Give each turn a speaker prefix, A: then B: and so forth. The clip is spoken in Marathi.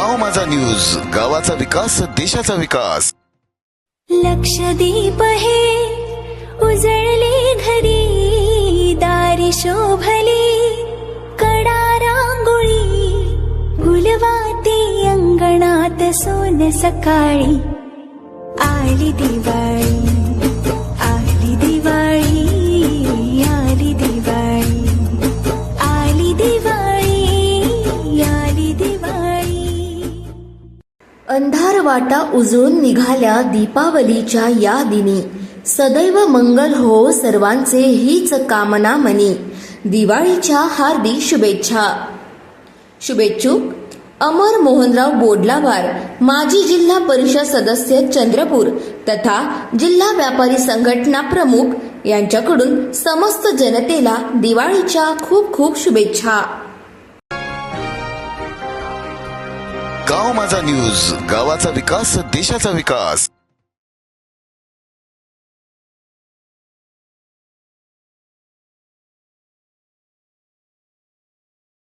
A: गाव माझा न्यूज गावाचा विकास देशाचा विकास.
B: लक्षदीप हे उजळले घरी दारी शोभले कडा रांगोळी गुलवाते अंगणात सोन सकाळी. आली दिवाळी.
C: अंधार वाटा उजळून निघाल्या दीपावलीच्या या दिनी. सदैव मंगल हो सर्वांचे हीच कामना मनी. दिवाळीच्या हार्दिक शुभेच्छा. शुभेच्छुक अमर मोहनराव बोडलावार माजी जिल्हा परिषद सदस्य चंद्रपूर तथा जिल्हा व्यापारी संघटना प्रमुख यांच्याकडून समस्त जनतेला दिवाळीच्या खूप खूप शुभेच्छा.
A: गाव माझा न्यूज गावाचा विकास देशाचा विकास.